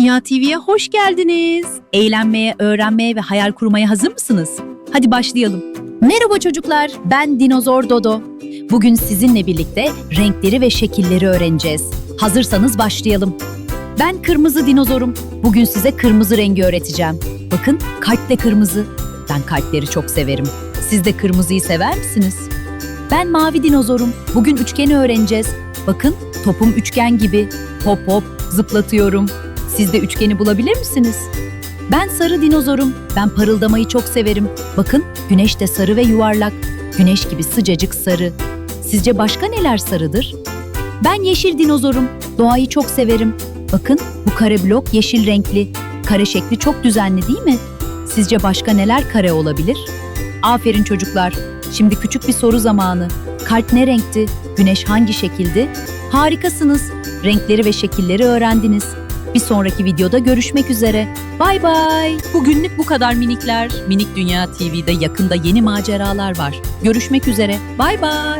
Dünya TV'ye hoş geldiniz. Eğlenmeye, öğrenmeye ve hayal kurmaya hazır mısınız? Hadi başlayalım. Merhaba çocuklar, ben Dinozor Dodo. Bugün sizinle birlikte renkleri ve şekilleri öğreneceğiz. Hazırsanız başlayalım. Ben kırmızı dinozorum. Bugün size kırmızı rengi öğreteceğim. Bakın kalp de kırmızı. Ben kalpleri çok severim. Siz de kırmızıyı sever misiniz? Ben mavi dinozorum. Bugün üçgeni öğreneceğiz. Bakın topum üçgen gibi. Hop hop zıplatıyorum. Siz de üçgeni bulabilir misiniz? Ben sarı dinozorum. Ben parıldamayı çok severim. Bakın güneş de sarı ve yuvarlak. Güneş gibi sıcacık sarı. Sizce başka neler sarıdır? Ben yeşil dinozorum. Doğayı çok severim. Bakın bu kare blok yeşil renkli. Kare şekli çok düzenli değil mi? Sizce başka neler kare olabilir? Aferin çocuklar. Şimdi küçük bir soru zamanı. Kalp ne renkti? Güneş hangi şekildi? Harikasınız. Renkleri ve şekilleri öğrendiniz. Bir sonraki videoda görüşmek üzere. Bay bay. Bugünlük bu kadar minikler. Minik Dünya TV'de yakında yeni maceralar var. Görüşmek üzere. Bay bay.